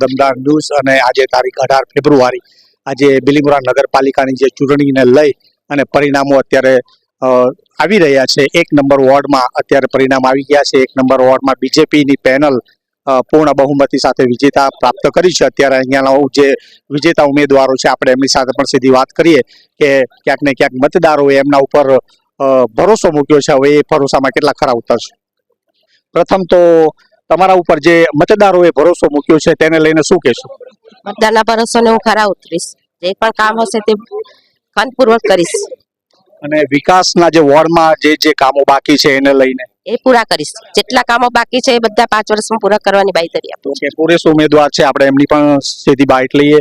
દમદાર news અને આજે તારીખ અઢાર ફેબ્રુઆરી આજે બિલીમોરા નગરપાલિકાની જે ચૂંટણીને લઈ અને પરિણામો અત્યારે આવી રહ્યા છે. એક નંબર વોર્ડમાં અત્યારે પરિણામ આવી ગયા છે. એક નંબર વોર્ડમાં બીજેપીની પેનલ પૂર્ણ બહુમતી સાથે વિજેતા પ્રાપ્ત કરી છે. અત્યારે અહીંયાના જે વિજેતા ઉમેદવારો છે, આપણે એમની સાથે પણ સીધી વાત કરીએ કે ક્યાંક ને ક્યાંક મતદારોએ એમના ઉપર ભરોસો મૂક્યો છે. હવે એ ભરોસામાં કેટલા ખરા ઉતરશે? પ્રથમ તો તમારા ઉપર જે મતદારોએ ભરોસો મૂક્યો છે તેને લઈને શું કહેશો? મતદાનના ભરોસાને હું ખરા ઉતરીશ. જે પણ કામ હશે તે કાનપૂર્વક કરીશ. અને વિકાસના જે વોર્ડમાં જે જે કામો બાકી છે એને લઈને? એ પૂરા કરીશ. જેટલા કામો બાકી છે એ બધા પાંચ વર્ષમાં પૂરા કરવાની બાંયધરી આપું કે પુરેશ ઉમેદવાર છે. આપણે એમની પણ સીધી બાઇટ લઈએ.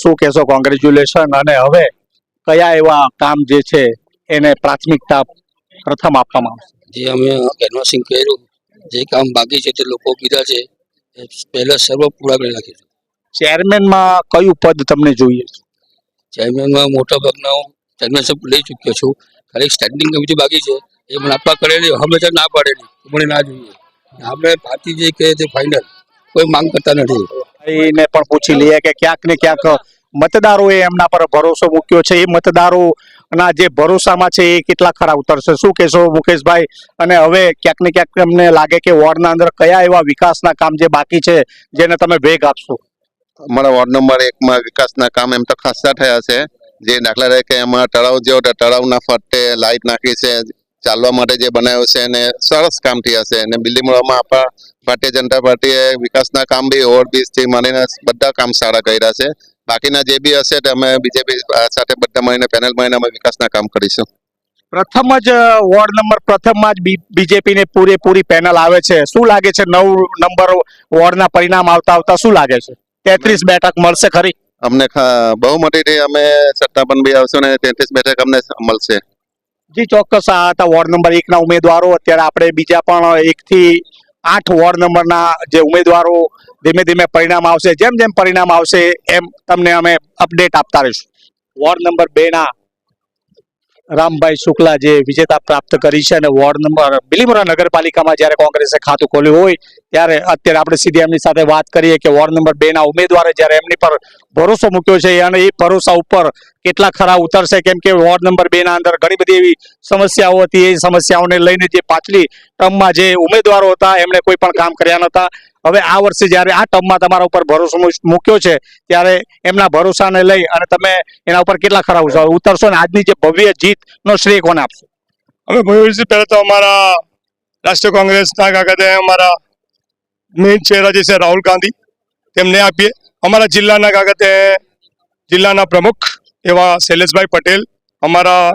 શું કહેશો કોંગ્રેચ્યુલેશન અને હવે કયા એવા કામ જે છે એને પ્રાથમિકતા પ્રથમ આપવામાં આવશે? જે અમે કેનવાસિંગ કર્યું જે કામ બાકી છે તે લોકો કીધા છે પહેલા સર્વ પૂરા કરી નાખીશું ચેરમેનમાં કયું પદ તમને જોઈએ છે? ચેરમેનમાં મોટા ભાગના હું ચેરમેનશીપ લઈ ચૂક્યો છું. ખાલી સ્ટેન્ડિંગ કમિટી બાકી છે. એ મને આપવા કરેલી હંમેશા ના પાડેલી. મને ના જોઈએ. આપણે પાર્ટી જે કહે તે ફાઇનલ કોઈ માંગ કરતા નથી. એને પણ પૂછી લઈએ કે ક્યાંક ને ક્યાંક મતદારોએ એમના પર ભરોસો મૂક્યો છે. એ મતદારોના જે ભરોસામાં છે એ કેટલા ખરા ઉતરશે? શું કહેશો મુકેશભાઈ? અને હવે ક્યાંક ને ક્યાંક અમને લાગે કે વોર્ડના અંદર કયા એવા વિકાસના કામ જે બાકી છે, જેને તમે વેગ આપશો? અમારા વોર્ડ નંબર એકમાં વિકાસના કામ એમ તો ખાસ્સા થયા છે. જે દાખલા તરીકે એમાં તળાવ જેવો તળાવના ફરતે લાઇટ નાખી છે, ચાલવા માટે જે બનાવ્યો છે અને સરસ કામ થયા છે. અને બિલ્ડીમોડામાં આપણા ભારતીય જનતા પાર્ટીએ વિકાસના કામ બી ઓવરબ્રિજથી મળીને બધા કામ સારા કર્યા છે. બાકીના જે બી હશે તે અમે બીજેપી સાથે બધા મળીને પેનલ મળીને અમે વિકાસના કામ કરીશું. પ્રથમ જ વોર્ડ નંબર પ્રથમમાં જ બીજેપી ને પૂરેપૂરી પેનલ આવે છે. શું લાગે છે નવ નંબર વોર્ડના પરિણામ આવતા આવતા શું લાગે છે? તેત્રીસ બેઠક મળશે ખરી. અમને ખા- રીતે અમે સત્તાપન બી આવશું ને તેત્રીસ બેઠક અમને મળશે. જી ચોક્કસ આ હતા વોર્ડ નંબર એકના ઉમેદવારો. અત્યારે આપણે બીજા પણ એકથી આઠ વોર્ડ નંબરના જે ઉમેદવારો ધીમે ધીમે પરિણામ આવશે. જેમ જેમ પરિણામ આવશે, એમ તમને અમે અપડેટ આપતા રહીશું. વોર્ડ નંબર બે ના રામભાઈ શુક્લા જે વિજેતા પ્રાપ્ત કરી છે અને વોર્ડ નંબર બિલીમોરા નગરપાલિકામાં જ્યારે કોંગ્રેસે ખાતું ખોલ્યું હોય, ત્યારે અત્યારે આપણે સીધી એમની સાથે વાત કરીએ કે વોર્ડ નંબર બે ના ઉમેદવારે જ્યારે એમની પર ભરોસો મૂક્યો છે અને એ ભરોસા ઉપર કેટલા ખરા ઉતરશે, કેમ કે વોર્ડ નંબર બે ના અંદર ઘણી બધી એવી સમસ્યાઓ હતી. એ સમસ્યાઓને લઈને જે પાછલી ટર્મમાં જે ઉમેદવારો હતા, એમણે કોઈ પણ કામ કર્યા નહોતા. હવે આ વર્ષે જ્યારે આ ટર્મમાં તમારા ઉપર ભરોસો મૂક્યો છે, ત્યારે એમના ભરોસાને લઈ અને તમે એના ઉપર કેટલા ખરા ઉતરશો? ને આજની જે ભવ્ય જીતનો શ્રેય કોને આપશો અમે ભવિષ્ય પહેલા તો અમારા રાષ્ટ્રીય કોંગ્રેસના કાકાતે અમારા મેઇન ચહેરા જે છે રાહુલ ગાંધી, તેમને આપીએ અમારા જિલ્લાના કાકાતે જિલ્લાના પ્રમુખ એવા શૈલેષભાઈ પટેલ, અમારા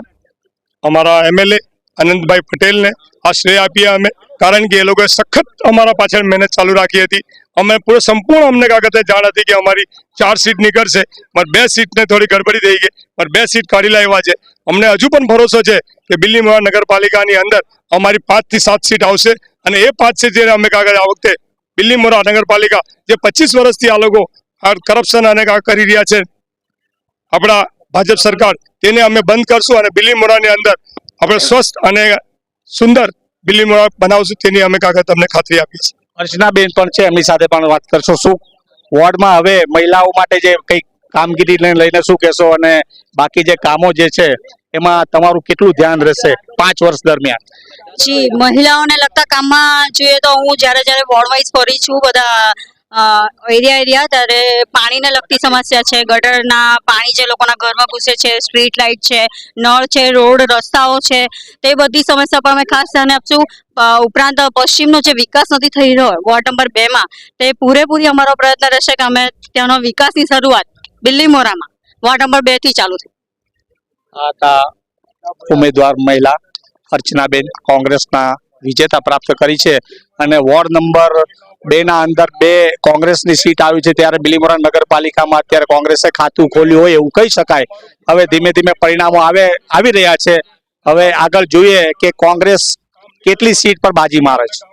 અમારા એમએલએ આનંદભાઈ પટેલને આ શ્રેય આપીએ અમે, કારણ કે એ લોકોએ સખત અમારા પાછળ મહેનત ચાલુ રાખી હતી. અમે પૂરો સંપૂર્ણ અમને કાગતે જાણ હતી કે અમારી ચાર સીટ નીકળશે. પણ બે સીટને થોડી ગડબડી થઈ ગઈ. પણ બે સીટ કાઢી લાવ્યા છે. અમને હજુ પણ ભરોસો છે કે બિલ્લીમોરા નગરપાલિકાની અંદર અમારી પાંચથી સાત સીટ આવશે. અને એ પાંચ સીટ જ્યારે અમે કાગળ આ વખતે બિલ્લીમોરા નગરપાલિકા જે પચીસ વર્ષથી આ લોકો કરપ્શન અને કરી રહ્યા છે, આપણા ભાજપ સરકાર, તેને અમે બંધ કરશું અને બિલ્લીમોરાની અંદર આપણે સ્વસ્થ અને સુંદર બિલ્લી બનાવશું તેની અમે કાગળ તમને ખાતરી આપીએ છીએ. અર્ચનાબેન પણ છે એમની સાથે પણ વાત કરશો. શું વોર્ડમાં હવે મહિલાઓ માટે જે કંઈક કામગીરીને લઈને શું કહેશો અને બાકી જે કામો જે છે એમાં તમારું કેટલું ધ્યાન રહેશે પાંચ વર્ષ દરમિયાન? જી મહિલાઓને લગતા કામમાં જોઈએ તો હું જ્યારે જ્યારે વોર્ડ વાઇઝ ફરી છું બધા એરિયા એરિયા ત્યારે પાણીને લગતી સમસ્યા છે. ગટરના પાણી જે લોકોના ઘરમાં ઘૂસે છે, સ્ટ્રીટ લાઇટ છે, નળ છે, રોડ, રસ્તાઓ છે, તે બધી સમસ્યા પર અમે ખાસ ધ્યાન આપશું. ઉપરાંત પશ્ચિમનો જે વિકાસ નથી થઈ રહ્યો, વોર્ડ નંબર બેમાં તે પૂરેપૂરી અમારો પ્રયત્ન રહેશે કે અમે ત્યાંનો વિકાસની શરૂઆત બિલ્લીમોરામાં, વોર્ડ નંબર બેથી ચાલુ થઈ. ઉમેદવાર મહિલા અર્ચનાબેન કોંગ્રેસના વિજેતા પ્રાપ્ત કરી છે અને વોર્ડ નંબર બે ના અંદર બે કોંગ્રેસની સીટ આવી છે ત્યારે બિલીમોરા નગરપાલિકામાં અત્યારે કોંગ્રેસે ખાતું ખોલ્યું હોય એવું કહી શકાય. હવે ધીમે ધીમે પરિણામો આવે, આવી રહ્યા છે. હવે આગળ જોઈએ કે કોંગ્રેસ કેટલી સીટ પર બાજી મારે છે.